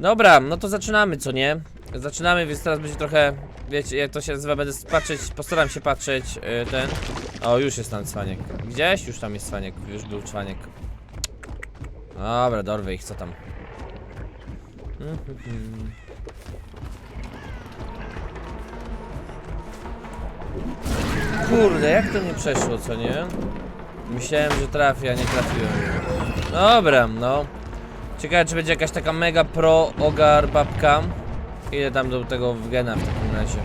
Dobra, no to zaczynamy, co nie? Zaczynamy, więc teraz będzie trochę, wiecie, jak to się nazywa, będę patrzeć, postaram się patrzeć, yy, ten... O, już jest tam cwaniek. Gdzieś? Już tam jest cwaniek, już był cwaniek. Dobra, dorwę ich, co tam? Mhm. Kurde, jak to nie przeszło, co nie? Myślałem, że trafię, a nie trafiłem. Dobra, no. Ciekawe, czy będzie jakaś taka mega pro ogar babka. Ile tam do tego w gena w takim razie?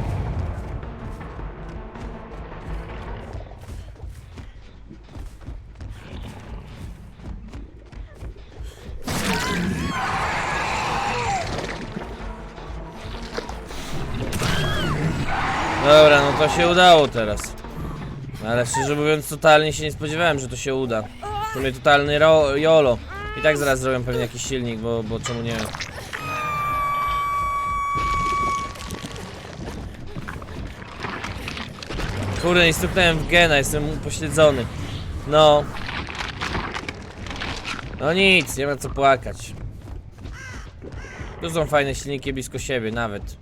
Dobra, no to się udało teraz. Ale szczerze mówiąc, totalnie się nie spodziewałem, że to się uda. W sumie totalny jolo. I tak zaraz zrobię pewnie jakiś silnik, bo, bo czemu nie? Kurde, nie stuknąłem w gena, jestem upośledzony. No. No nic, nie ma co płakać. Tu są fajne silniki blisko siebie, nawet.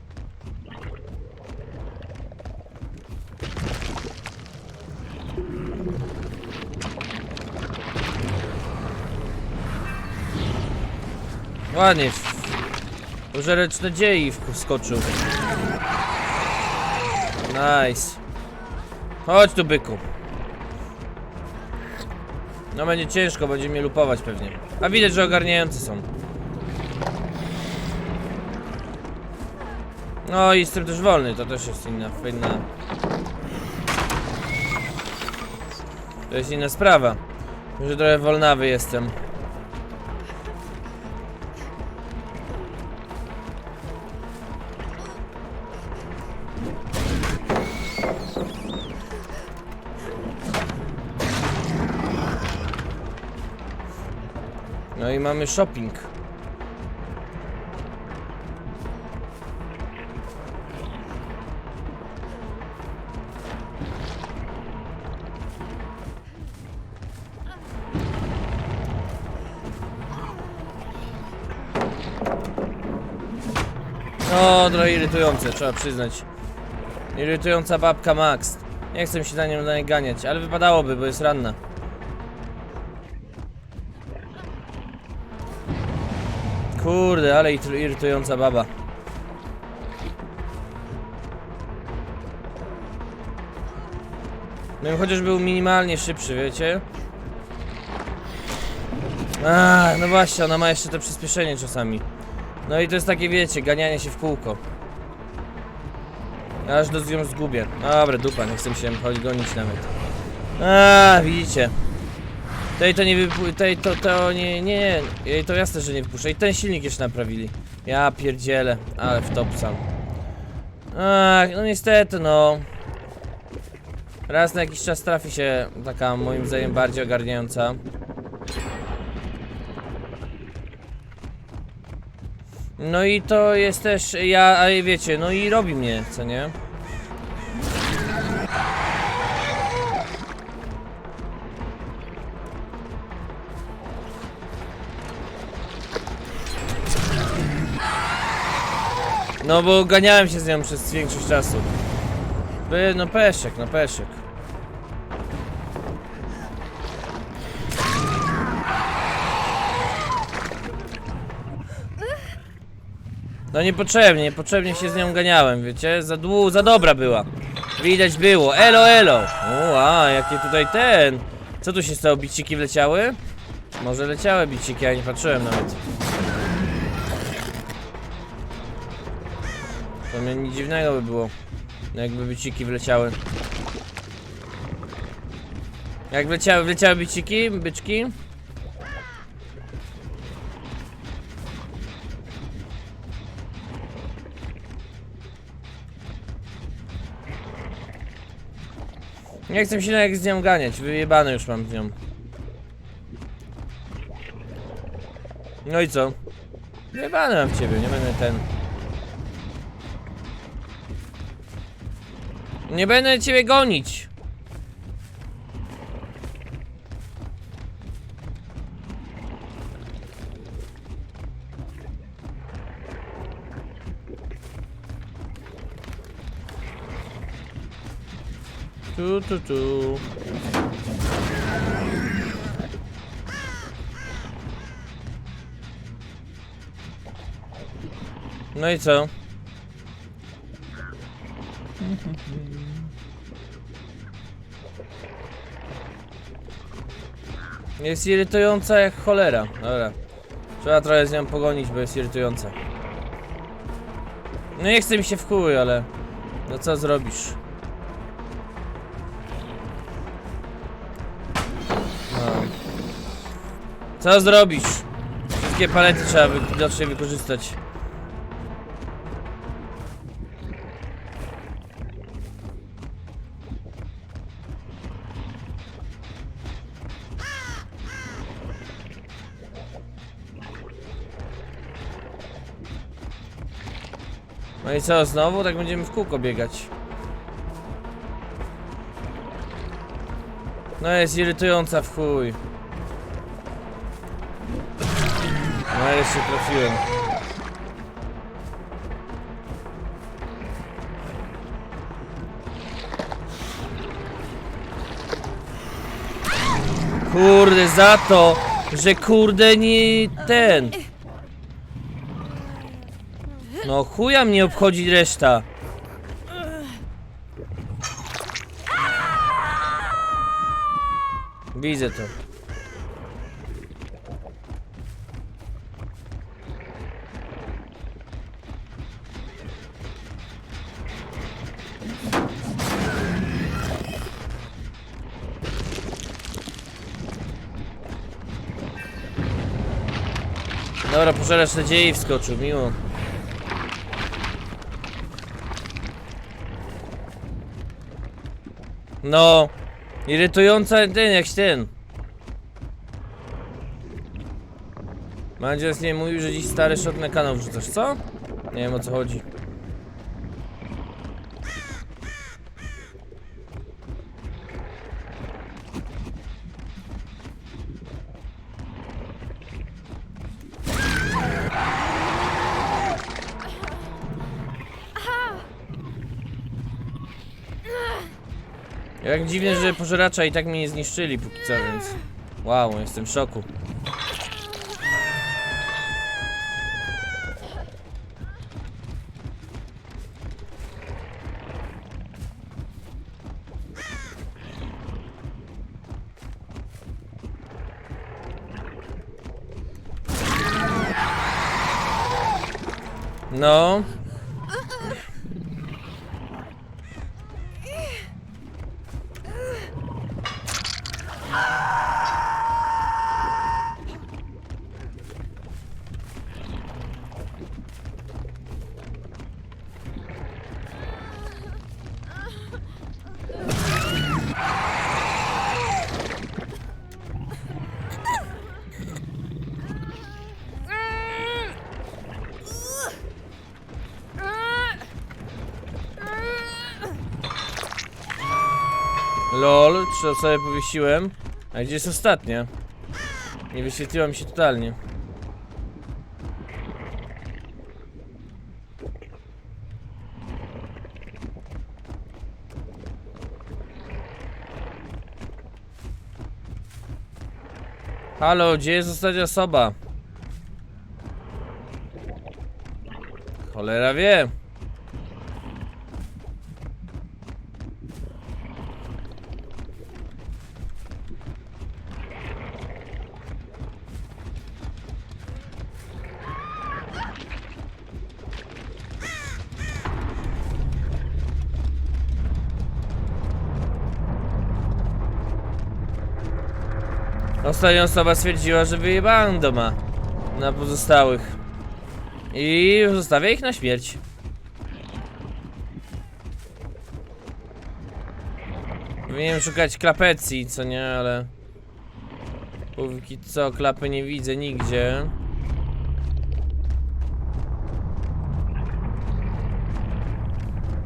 Ładnie. Pożereć nadziei wskoczył. Nice. Chodź tu byku. No będzie ciężko, będzie mnie lupować pewnie. A widać, że ogarniający są. No i jestem też wolny, to też jest inna, inna... To jest inna sprawa. Że trochę wolnawy jestem. Mamy shopping. No, trochę irytujące, trzeba przyznać. Irytująca babka Max. Nie chcę się na nią naganiać, ale wypadałoby, bo jest ranna. Kurde, ale irytu- irytująca baba. No i chociaż był minimalnie szybszy, wiecie? A, no właśnie, ona ma jeszcze to przyspieszenie czasami. No i to jest takie, wiecie, ganianie się w kółko. Aż do ją zgubię. Dobra, dupa, nie chcę się chodzi gonić nawet. A, widzicie. Tej to nie wypu... Tej to, to nie, nie, nie. Jej to jasne, że nie wypuszczę. I ten silnik jeszcze naprawili. Ja pierdzielę, ale w top sam. Ach, no niestety, no. Raz na jakiś czas trafi się taka, moim zdaniem, bardziej ogarniająca. No i to jest też, ja, ale wiecie, no i robi mnie, co nie? No bo ganiałem się z nią przez większość czasu. By, no peszek, no peszek. No niepotrzebnie, niepotrzebnie się z nią ganiałem, wiecie? Za dłu, za dobra była. Widać było. Elo, elo. O, a, jakie tutaj ten. Co tu się stało? Biciki wleciały? Może leciały biciki, ja nie patrzyłem nawet. To mnie nic dziwnego by było. Jakby biciki wleciały. Jak wleciały, wleciały biciki, byczki? Nie chcę się jak z nią ganiać, wyjebane już mam z nią. No i co? Wyjebane mam w ciebie, nie będę ten... Nie będę ciebie gonić. Tu, tu, tu. No i co? Jest irytująca jak cholera. Dobra. Trzeba trochę z nią pogonić, bo jest irytująca. No nie chce mi się w chuj, ale... No co zrobisz? No. Co zrobisz? Wszystkie palety trzeba wy widocznie wykorzystać. No i co, znowu? Tak będziemy w kółko biegać. No jest irytująca w chuj. No jeszcze trafiłem. Kurde, za to, że kurde nie ten. No chuja mnie obchodzi reszta. Widzę to. Dobra, pożeracz nadziei wskoczył, miło. No, irytująca ten jak ten. Mandzias nie mówił, że dziś stary shot kanał wrzucasz, co? Nie wiem o co chodzi. Jak dziwne, że pożeracza i tak mnie nie zniszczyli póki co, więc... Wow, jestem w szoku. No. Lol, czy sobie powiesiłem? A gdzie jest ostatnia? Nie wyświetliła mi się totalnie. Halo, gdzie jest ostatnia osoba? Cholera wie. Ostatnia osoba stwierdziła, że wyjebałem doma na pozostałych. I zostawia ich na śmierć. Powinienem szukać klapecji, co nie, ale... Póki co klapy nie widzę nigdzie.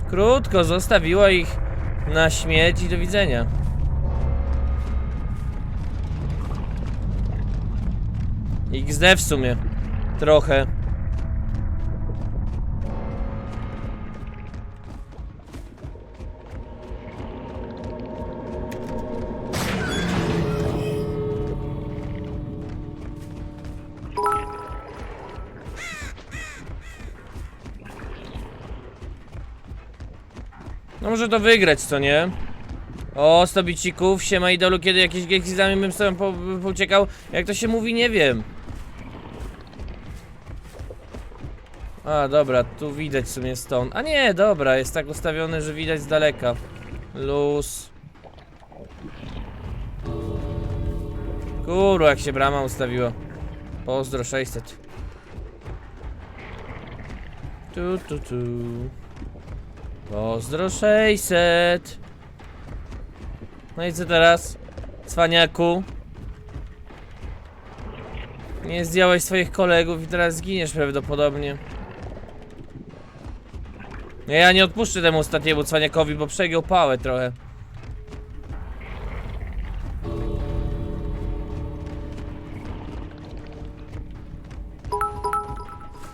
Krótko, zostawiła ich na śmierć i do widzenia. XD w sumie. Trochę. No może to wygrać, co nie? O, 100 bicików, siema idolu, kiedy jakieś giełki z nami bym sobie po. Jak to się mówi, nie wiem. A, dobra, tu widać w sumie stąd. A nie, dobra, jest tak ustawiony, że widać z daleka. Luz. Kurwa, jak się brama ustawiła. Pozdro 600. Tu, tu, tu. Pozdro 600. No i co teraz? Cwaniaku. Nie zdjąłeś swoich kolegów i teraz zginiesz prawdopodobnie. No ja nie odpuszczę temu ostatniemu cwaniakowi, bo przegiął pałę trochę.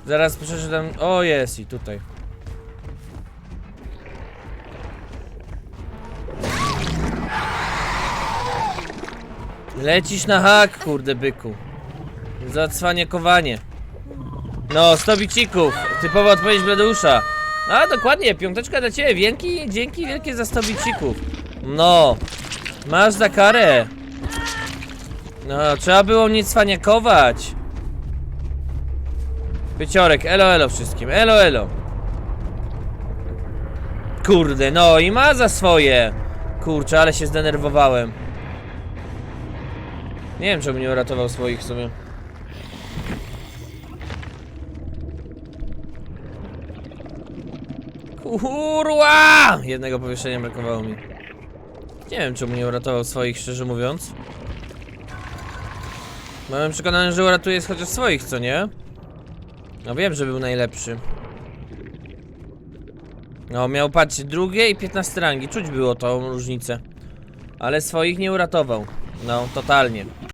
Zaraz przeczytam. O, jest i tutaj. Lecisz na hak, kurde byku. Za cwaniakowanie. No, 100 bicików. Typowa odpowiedź Bladeusza. A, dokładnie, piąteczka dla ciebie. Wielki, dzięki wielkie za 100 bicików. No. Masz za karę. No, trzeba było mnie cwaniakować. Pyciorek, elo elo wszystkim, elo elo. Kurde, no i ma za swoje. Kurczę, ale się zdenerwowałem. Nie wiem, czemu nie uratował swoich w sumie. Kurwa! Jednego powieszenia brakowało mi. Nie wiem, czemu nie uratował swoich, szczerze mówiąc. Byłem przekonany, że uratuje chociaż swoich, co nie? No wiem, że był najlepszy. No, miał patrzcie, drugie i 15 rangi. Czuć było tą różnicę. Ale swoich nie uratował. No, totalnie.